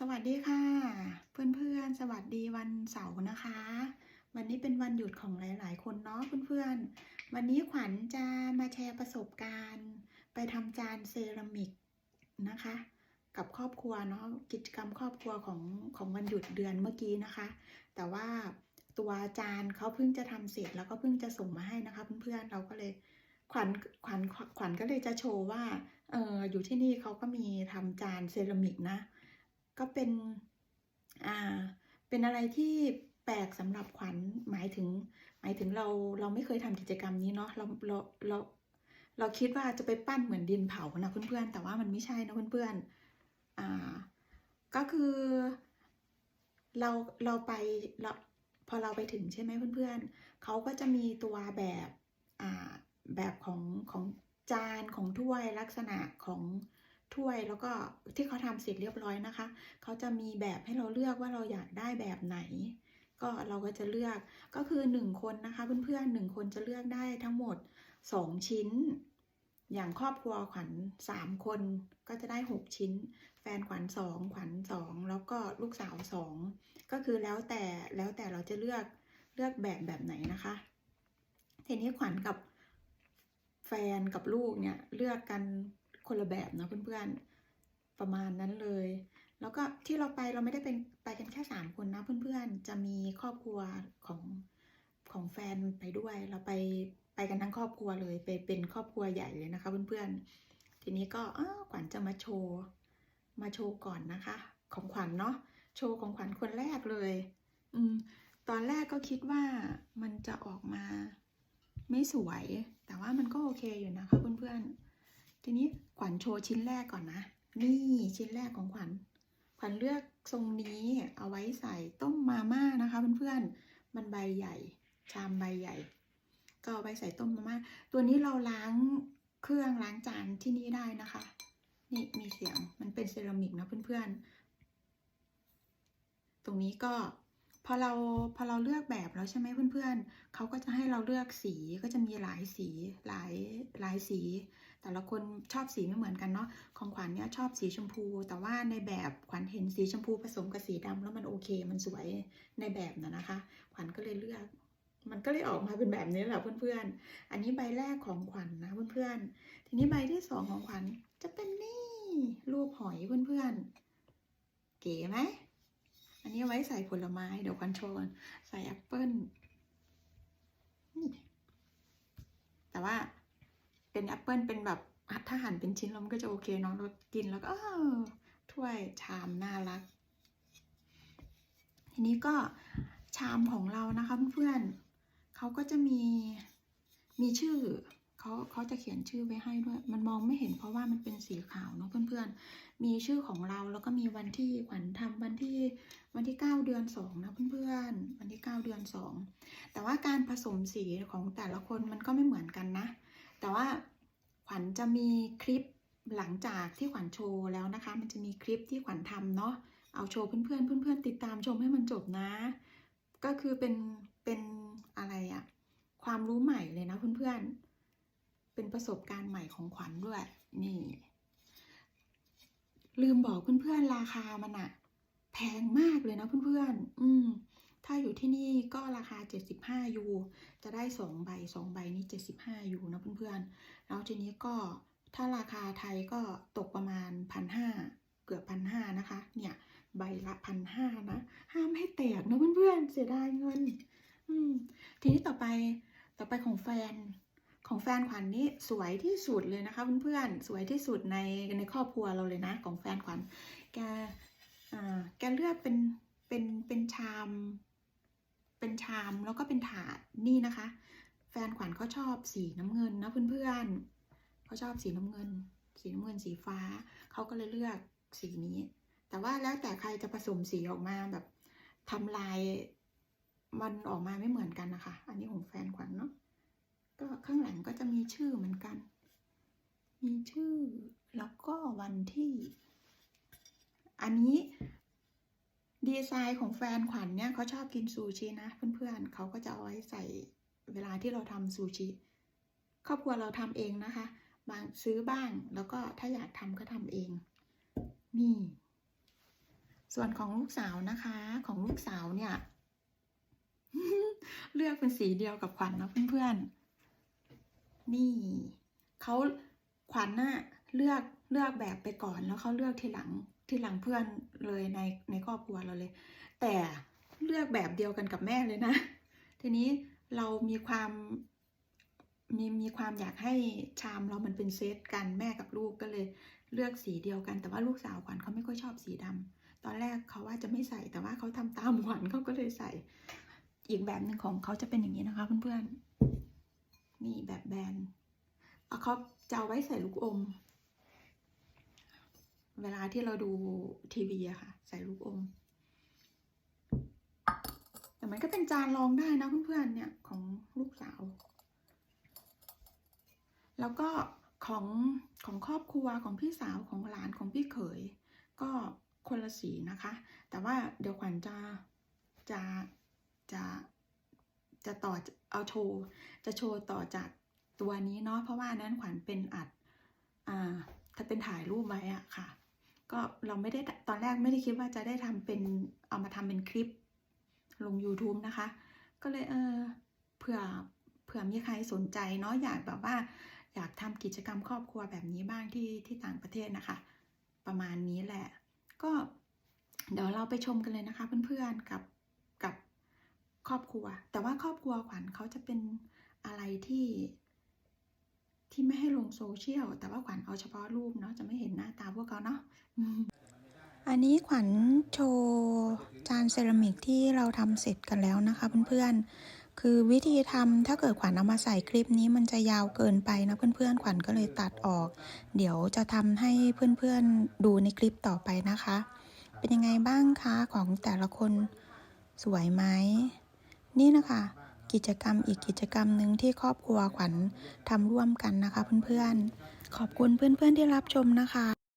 สวัสดีค่ะ เพื่อนๆ สวัสดีวันเสาร์นะคะ วันนี้เป็นวันหยุดของหลาย ๆ คนเนาะเพื่อนๆ วันนี้ขวัญจะมาแชร์ประสบการณ์ ไปทำจานเซรามิกนะคะ กับครอบครัวเนาะกิจกรรมครอบครัวของของวันหยุดเดือนเมื่อกี้นะคะ แต่ว่าตัวจานเขาเพิ่งจะทำเสร็จแล้วก็เพิ่งจะส่งมาให้นะคะ เพื่อนๆเราก็เลยขวัญขวัญขวัญก็เลยจะโชว์ว่าเอออยู่ที่นี่เขาก็มีทำจานเซรามิกนะ ก็เป็นอ่าเป็นอะไรที่แปลกสำหรับขวัญหมายถึง หมายถึงเราเราไม่เคยทำกิจกรรมนี้เนาะเราเราเราเราคิดว่าจะไปปั้นเหมือนดินเผานะเพื่อนๆ แต่ว่ามันไม่ใช่นะเพื่อนๆอ่าก็คือเราเราไปเราพอเราไปถึงใช่ไหมเพื่อนๆเขาก็จะมีตัวแบบอ่าแบบของของจานของถ้วยลักษณะของ ถ้วยแล้วก็ที่เขาทำเสร็จเรียบร้อยนะคะ เขาจะมีแบบให้เราเลือกว่าเราอยากได้แบบไหน ก็เราก็จะเลือกก็คือ 1 คนนะคะ เพื่อนๆ1คนจะเลือกได้ทั้งหมด 2 ชิ้น อย่างครอบครัวขวัญ3คนก็จะได้ 6 ชิ้น แฟนขวัญ2ขวัญ2แล้วก็ลูกสาว 2 ก็คือแล้วแต่แล้วแต่เราจะเลือกเลือกแบบแบบไหนนะคะทีนี้ขวัญกับแฟนกับลูกเนี่ยเลือกกัน คนละแบบนะเพื่อนๆ ประมาณนั้นเลย แล้วก็ที่เราไปเราไม่ได้เป็นไปกันแค่สามคนนะเพื่อนๆ จะมีครอบครัวของของแฟนไปด้วย เราไปไปกันทั้งครอบครัวเลย ไปเป็นครอบครัวใหญ่เลยนะคะเพื่อนๆ ทีนี้ก็อ้าวขวัญจะมาโชว์ มาโชว์ก่อนนะคะ ของขวัญเนาะ โชว์ของขวัญคนแรกเลย อืม ตอนแรกก็คิดว่ามันจะออกมาไม่สวย แต่ว่ามันก็โอเคอยู่นะคะเพื่อนๆ ทีนี้ขวัญโชว์ชิ้นแรกก่อนนะ นี่ชิ้นแรกของขวัญ ขวัญเลือกทรงนี้เอาไว้ใส่ต้มมาม่านะคะเพื่อนๆ มันใบใหญ่ ชามใบใหญ่ ก็เอาไปใส่ต้มมาม่า ตัวนี้เราล้างเครื่องล้างจานที่นี่ได้นะคะ นี่มีเสียง มันเป็นเซรามิกนะเพื่อนๆ ตรงนี้ก็พอเราพอเราเลือกแบบแล้วใช่ไหมเพื่อนๆเขาก็จะให้เราเลือกสีก็จะมีหลายสีหลายหลายสี แต่ละคนชอบสีไม่เหมือนกันเนาะของขวัญเนี่ยชอบสีชมพู แต่ว่าในแบบขวัญเห็นสีชมพูผสมกับสีดำแล้วมันโอเค มันสวยในแบบน่ะนะคะ ขวัญก็เลยเลือก มันก็เลยออกมาเป็นแบบนี้แหละเพื่อนๆ อันนี้ใบแรกของขวัญนะเพื่อนๆ ทีนี้ใบที่สองของขวัญจะเป็นนี่รูปหอยเพื่อนๆ เก๋ไหมอันนี้ไว้ใส่ผลไม้เดี๋ยวควันโชว์ใส่แอปเปิ้ลนี่แต่ว่า เป็นแอปเปิลเป็นแบบถ้าหั่นเป็นชิ้นแล้วมันก็จะโอเคเนาะเรากินแล้วก็ถ้วยชามน่ารัก ทีนี้ก็ชามของเรานะคะเพื่อนๆเขาก็จะมีมีชื่อเขาเขาจะเขียนชื่อไว้ให้ด้วย มันมองไม่เห็นเพราะว่ามันเป็นสีขาวเนาะเพื่อนๆ มีชื่อของเราแล้วก็มีวันที่ขวัญทำวันที่วันที่ 9 เดือน2นะเพื่อนๆ วันที่ 9 เดือน 2 แต่ว่าการผสมสีของแต่ละคนมันก็ไม่เหมือนกันนะ แต่ว่าขวัญจะมีคลิปหลังจากที่ขวัญโชว์แล้วนะคะ มันจะมีคลิปที่ขวัญทำเนาะเอาโชว์เพื่อนๆเพื่อนๆติดตามชมให้มันจบนะ ก็คือเป็นเป็นอะไรอะความรู้ใหม่เลยนะเพื่อนๆเป็นประสบการณ์ใหม่ของขวัญด้วย นี่ ลืมบอกเพื่อนๆราคามันอะแพงมากเลยนะเพื่อนๆอืมถ้าอยู่ ที่นี่ก็ราคา 75 ยู จะได้ 2 ใบ 2 ใบนี้ 75 ยูนะเพื่อนๆ แล้วทีนี้ก็ถ้าราคาไทยก็ตกประมาณ 1,500 เกือบ 1,500 นะคะ เนี่ย ใบละ 1,500 นะ ห้ามให้แตกนะเพื่อนๆ เสียดายเงิน อืม ทีนี้ต่อไป ต่อไปของแฟน ของแฟนขวัญนนี่สวยที่สุดเลยนะคะเพื่อนๆ สวยที่สุดในในครอบครัวเราเลยนะ ของแฟนขวัญ แก อ่า แกเลือกเป็นเป็นเป็นชาม เป็นชามแล้วก็เป็นถาดนี่นะคะ แฟนขวัญเขาชอบสีน้ำเงินนะเพื่อนๆเขาชอบสีน้ำเงิน สีน้ำเงินสีฟ้าเขาก็เลยเลือกสีนี้ แต่ว่าแล้วแต่ใครจะผสมสีออกมาแบบทำลายมันออกมาไม่เหมือนกันนะคะ อันนี้ของแฟนขวัญเนาะก็ข้างหลังก็จะมีชื่อเหมือนกัน มีชื่อแล้วก็วันที่ อันนี้ ดีไซน์ของแฟนขวัญเนี่ยเขาชอบกินซูชินะ เพื่อนๆเขาก็จะเอาไว้ใส่เวลาที่เราทำซูชิ ครอบครัวเราทำเองนะคะ บางซื้อบ้างแล้วก็ถ้าอยากทำก็ทำเอง นี่ ส่วนของลูกสาวนะคะ ของลูกสาวเนี่ย เลือกเป็นสีเดียวกับขวัญนะเพื่อนๆ นี่เขาขวัญน่ะเลือกเลือกแบบไปก่อนแล้วเขาเลือกทีหลัง ทีหลังเพื่อนเลยในในครอบครัวเราเลย แต่เลือกแบบเดียวกันกับแม่เลยนะ ทีนี้เรามีความมีมีความอยากให้ชามเรามันเป็นเซตกันแม่กับลูกก็เลยเลือกสีเดียวกัน แต่ว่าลูกสาวขวัญเขาไม่ค่อยชอบสีดำตอนแรกเขาว่าจะไม่ใส่แต่ว่าเขาทำตามขวัญเขาก็เลยใส่ อีกแบบหนึ่งของเขาจะเป็นอย่างนี้นะคะเพื่อนๆนี่แบบแบนเขาจะเอาไว้ใส่ลูกอม เวลาที่เราดูทีวีอะค่ะ ใส่ลูกอม แต่มันก็เป็นจานรองได้นะเพื่อนๆเนี่ยของลูกสาว แล้วก็ของของครอบครัวของพี่สาวของหลานของพี่เขย ก็คนละสีนะคะ แต่ว่าเดี๋ยวขวัญจะจะจะจะต่อเอาโชว์ จะโชว์ต่อจากตัวนี้เนาะเพราะว่านนั้นขวัญเป็นอัดอ่าถ้าเป็นถ่ายรูปไว้อะค่ะ ก็เราไม่ได้ตอนแรกไม่ได้คิดว่าจะได้ทำเป็นเอามาทำเป็นคลิปลง YouTube นะคะ ก็เลยเออเผื่อเผื่อมีใครสนใจเนาะอยากแบบว่าอยากทำกิจกรรมครอบครัวแบบนี้บ้างที่ที่ต่างประเทศนะคะ ประมาณนี้แหละ ก็เดี๋ยวเราไปชมกันเลยนะคะ เพื่อนๆกับกับครอบครัว แต่ว่าครอบครัวขวัญเขาจะเป็นอะไรที่ ที่ไม่ให้ลงโซเชียล แต่ว่าขวัญเอาเฉพาะรูปเนาะ จะไม่เห็นหน้าตาพวกเขาเนาะ อันนี้ขวัญโชว์จานเซรามิกที่เราทำเสร็จกันแล้วนะคะเพื่อนๆ คือวิธีทำถ้าเกิดขวัญเอามาใส่คลิปนี้มันจะยาวเกินไปนะเพื่อนๆ ขวัญก็เลยตัดออก เดี๋ยวจะทำให้เพื่อนๆ ดูในคลิปต่อไปนะคะ เป็นยังไงบ้างคะของแต่ละคนสวยไหมนี่นะคะ กิจกรรมอีกกิจกรรมหนึ่งที่ครอบครัวขวัญทำร่วมกันนะคะเพื่อนๆ ขอบคุณเพื่อนๆที่รับชมนะคะ